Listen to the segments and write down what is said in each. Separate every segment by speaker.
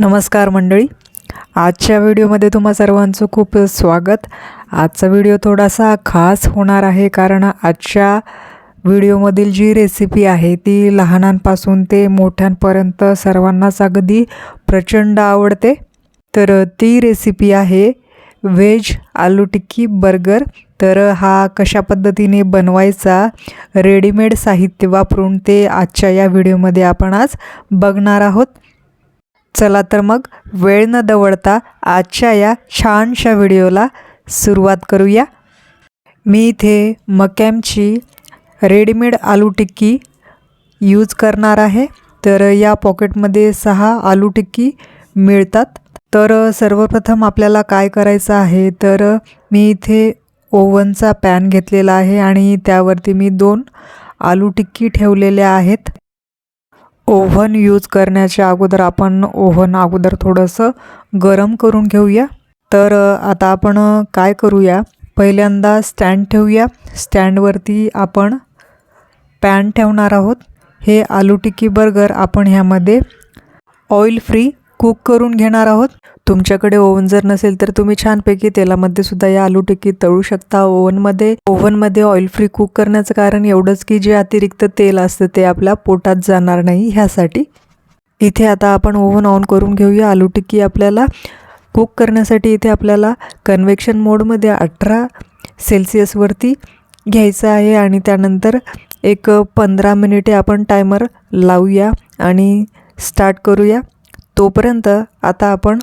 Speaker 1: नमस्कार मंडळी. आजच्या व्हिडिओमध्ये तुम्हा सर्वांचं खूप स्वागत. आजचा व्हिडिओ थोडासा खास होणार आहे कारण आजच्या व्हिडिओमधील जी रेसिपी आहे ती लहानांपासून ते मोठ्यांपर्यंत सर्वांनाच अगदी प्रचंड आवडते. तर ती रेसिपी आहे व्हेज आलू टिक्की बर्गर. तर हा कशा पद्धतीने बनवायचा रेडीमेड साहित्य वापरून ते आजच्या या व्हिडिओमध्ये आपण आज बघणार आहोत. चला तर मग वेळ न दवडता आजच्या या छानशा व्हिडिओला सुरुवात करूया. मी इथे मकॅमची रेडीमेड आलू टिक्की यूज करणार आहे. तर या पॉकेटमध्ये सहा आलू टिक्की मिळतात. तर सर्वप्रथम आपल्याला काय करायचं आहे? तर मी इथे ओव्हनचा पॅन घेतलेला आहे आणि त्यावरती मी दोन आलू टिक्की ठेवलेल्या आहेत. ओव्हन यूज करण्याच्या अगोदर आपण ओव्हन अगोदर थोडंसं गरम करून घेऊया. तर आता आपण काय करूया? पहिल्यांदा स्टँड ठेवूया. स्टँडवरती आपण पॅन ठेवणार आहोत. हे आलू टिक्की बर्गर आपण ह्यामध्ये ऑइल फ्री कुक करून घेणार आहोत. तुमच्याकडे ओव्हन जर नसेल तर तुम्ही छानपैकी तेलामध्ये सुद्धा या आलू टिक्की तळू शकता. ओव्हनमध्ये ओव्हनमध्ये ऑइल फ्री कुक करण्याचं कारण एवढंच की जे अतिरिक्त तेल असतं ते आपल्या पोटात जाणार नाही ह्यासाठी. इथे आता आपण ओव्हन ऑन करून घेऊया. आलू टिक्की आपल्याला कुक करण्यासाठी इथे आपल्याला कन्व्हेक्शन मोडमध्ये अठरा सेल्सिअसवरती घ्यायचं आहे आणि त्यानंतर एक पंधरा मिनिटे आपण टायमर लावूया आणि स्टार्ट करूया. तोपर्यंत आता आपण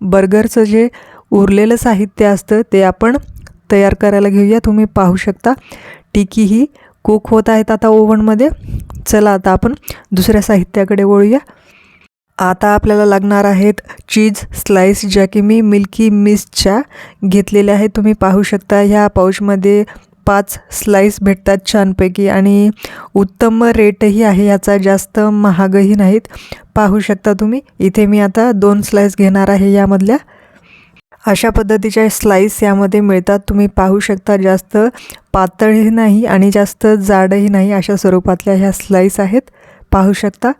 Speaker 1: बर्गरचं जे उरलेलं साहित्य असतं ते आपण तयार करायला घेऊया. तुम्ही पाहू शकता टिकी ही कुक होत आहेत आता ओव्हनमध्ये. चला आता आपण दुसऱ्या साहित्याकडे वळूया. आता आपल्याला लागणार आहेत चीज स्लाईस ज्या की मी मिल्की मिसच्या घेतलेल्या आहेत. तुम्ही पाहू शकता ह्या पाऊचमध्ये पाच स्लाईस भेटतात छानपैकी आणि उत्तम रेटही आहे याचा जास्त महागही नाहीत. पाहू शकता तुम्ही. इथे मी आता दोन स्लाईस घेणार आहे यामधल्या. अशा पद्धतीच्या स्लाईस यामध्ये मिळतात. तुम्ही पाहू शकता जास्त पातळही नाही आणि जास्त जाडही नाही अशा स्वरूपातल्या ह्या स्लाईस आहेत. पाहू शकता.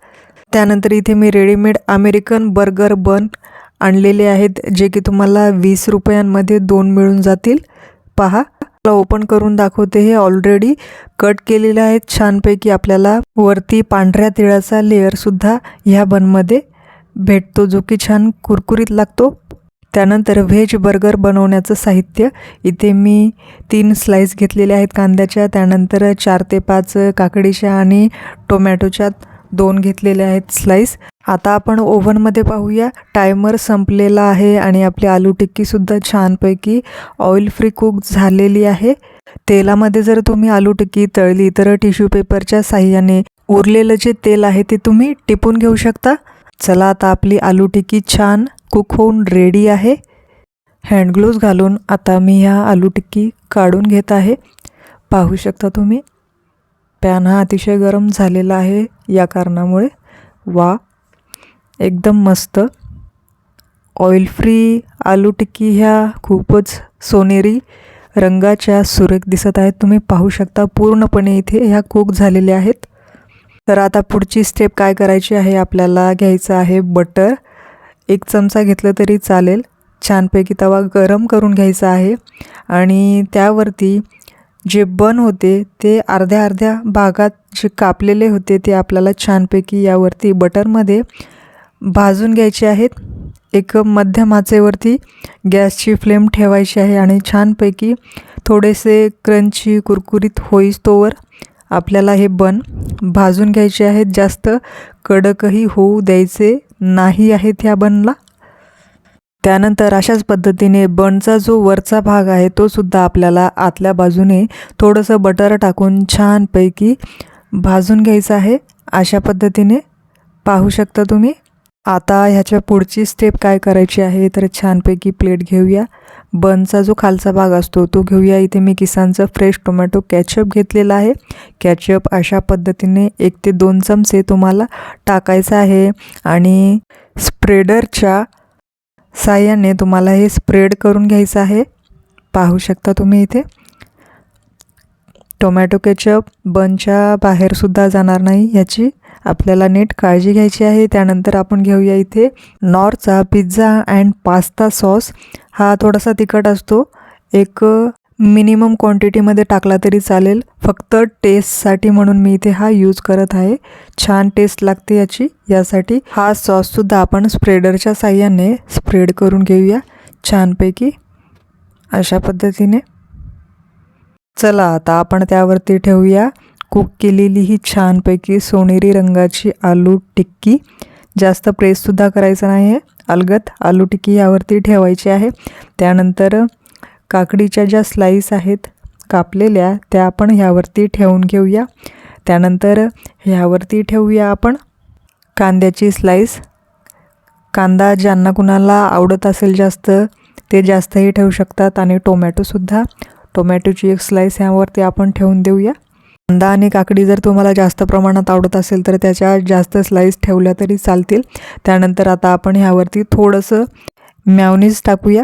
Speaker 1: त्यानंतर इथे मी रेडीमेड अमेरिकन बर्गर बन आणलेले आहेत जे की तुम्हाला वीस रुपयांमध्ये दोन मिळून जातील. पहा. ओपन करून दाखवते. हे ऑलरेडी कट केलेले आहेत. छानपैकी आपल्याला वरती पांढऱ्या तिळाचा लेअरसुद्धा ह्या बनमध्ये भेटतो जो की छान कुरकुरीत लागतो. त्यानंतर व्हेज बर्गर बनवण्याचं साहित्य. इथे मी तीन स्लाईस घेतलेल्या आहेत कांद्याच्या. त्यानंतर चार ते पाच काकडीच्या आणि टोमॅटोच्या दोन घेतलेल्या आहेत स्लाईस आता आपण ओव्हनमध्ये पाहूया. टायमर संपलेला आहे आणि आपली आलू टिक्कीसुद्धा छानपैकी ऑइल फ्री कुक झालेली आहे. तेलामध्ये जर तुम्ही आलू टिक्की तळली तर टिश्यू पेपरच्या साह्याने उरलेलं जे तेल आहे ते तुम्ही टिपून घेऊ शकता. चला आता आपली आलू टिक्की छान कुक होऊन रेडी आहे. हँडग्लोव्ज घालून आता मी ह्या आलू टिक्की काढून घेत आहे. पाहू शकता तुम्ही. पॅन हा अतिशय गरम झालेला आहे या कारणामुळे. वा! एकदम मस्त. ऑइल फ्री आलू टिक्की ह्या खूपच सोनेरी रंगाच्या सुरेख दिसत आहेत. तुम्ही पाहू शकता पूर्णपणे इथे ह्या कुक झालेल्या आहेत. तर आता पुढची स्टेप काय करायची आहे? आपल्याला घ्यायचं आहे बटर एक चमचा घेतलं तरी चालेल. छानपैकी तवा गरम करून घ्यायचा आहे. आणि त्यावरती जे बन होते ते अर्ध्या अर्ध्या भागात जे कापलेले होते ते आपल्याला छानपैकी यावरती बटरमध्ये भाजून घ्यायचे आहेत. एक मध्यम आचेवरती गॅसची फ्लेम ठेवायची आहे आणि छानपैकी थोडेसे क्रंची कुरकुरीत होईस्तोवर आपल्याला हे बन भाजून घ्यायचे आहेत. जास्त कडकही होऊ द्यायचे नाही आहेत ह्या बनला. त्यानंतर अशाच पद्धतीने बनचा जो वरचा भाग आहे तो सुद्धा आपल्याला आतल्या बाजूने थोडंसं बटर टाकून छानपैकी भाजून घ्यायचं आहे. अशा पद्धतीने पाहू शकता तुम्ही. आता ह्याच्या पुढची स्टेप काय करायची आहे? तर छानपैकी प्लेट घेऊया. बनचा जो खालचा भाग असतो तो घेऊया. इथे मी किसानचं फ्रेश टोमॅटो कॅचअप घेतलेला आहे. कॅचअप अशा पद्धतीने एक ते दोन चमचे तुम्हाला टाकायचं आहे आणि स्प्रेडरच्या साह्याने तुम्हाला हे स्प्रेड करून घ्यायचं आहे. पाहू शकता तुम्ही इथे. टोमॅटो केचप बनच्या बाहेरसुद्धा जाणार नाही ह्याची. आपल्याला नीट काळजी घ्यायची आहे. त्यानंतर आपण घेऊया इथे नॉरचा पिझ्झा अँड पास्ता सॉस. हा थोडासा तिखट असतो. एक मिनिमम क्वांटिटीमध्ये टाकला तरी चालेल. फक्त टेस्टसाठी म्हणून मी इथे हा यूज करत आहे. छान टेस्ट लागते याची. यासाठी हा सॉससुद्धा आपण स्प्रेडरच्या साह्याने स्प्रेड करून घेऊया. छानपैकी. अशा पद्धतीने. चला आता आपण त्यावरती ठेवूया. कुक केलेली ही छानपैकी सोनेरी रंगाची आलू टिक्की. जास्त प्रेससुद्धा करायचं नाही आहे अलगत आलू टिक्की यावरती ठेवायची आहे. त्यानंतर काकडीच्या ज्या स्लाईस आहेत कापलेल्या त्या आपण ह्यावरती ठेवून घेऊया. त्यानंतर ह्यावरती ठेवूया आपण कांद्याची स्लाईस कांदा ज्यांना कुणाला आवडत असेल जास्त ते जास्तही ठेवू शकतात आणि टोमॅटोसुद्धा टोमॅटोची एक स्लाईस ह्यावरती आपण ठेवून देऊया. कांदा आणि काकडी जर तुम्हाला जास्त प्रमाणात आवडत असेल तर त्याच्या जास्त स्लाईस ठेवल्या तरी चालतील. त्यानंतर आता आपण ह्यावरती थोडंसं मॅवनीज टाकूया.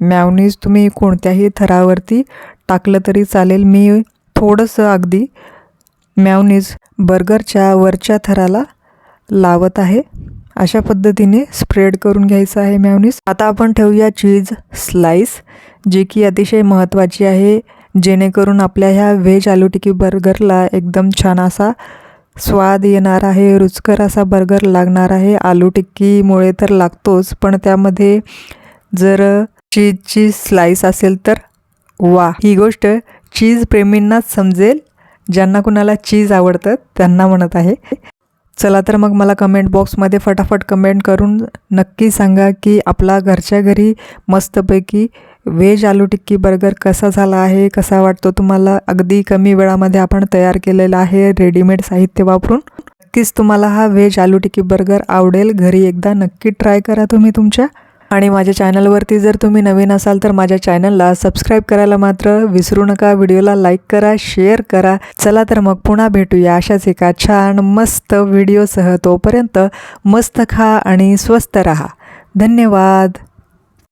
Speaker 1: मॅवनीज तुम्ही कोणत्याही थरावरती टाकलं तरी चालेल. मी थोडंसं अगदी मॅवनीज बर्गरच्या वरच्या थराला लावत आहे. अशा पद्धतीने स्प्रेड करून घ्यायचं आहे मॅवनीज आता आपण ठेवूया चीज स्लाईस जी की अतिशय महत्त्वाची आहे. जेणेकरून आपल्या ह्या व्हेज आलू टिकी बर्गरला एकदम छान असा स्वाद येणार आहे रुचकर असा बर्गर लागणार आहे. आलू टिक्कीमुळे तर लागतोच पण त्यामध्ये जर चीजची स्लाईस असेल तर वा ही गोष्ट चीज प्रेमींनाच समजेल ज्यांना कुणाला चीज आवडतं त्यांना म्हणत आहे. चला तर मग मला कमेंट बॉक्समध्ये फटाफट कमेंट करून नक्की सांगा की आपला घरच्या घरी मस्तपैकी व्हेज आलू टिक्की बर्गर कसा झाला आहे कसा वाटतो तुम्हाला? अगदी कमी वेळामध्ये आपण तयार केलेला आहे रेडीमेड साहित्य वापरून. नक्कीच तुम्हाला हा व्हेज आलू टिक्की बर्गर आवडेल. घरी एकदा नक्की ट्राय करा तुम्ही तुमच्या. आणि माझ्या चॅनलवरती जर तुम्ही नवीन असाल तर माझ्या चॅनलला सबस्क्राईब करायला मात्र विसरू नका. व्हिडिओला लाईक करा शेअर करा. चला तर मग पुन्हा भेटूया अशाच एका छान मस्त व्हिडिओसह. तोपर्यंत मस्त खा आणि स्वस्त रहा. धन्यवाद.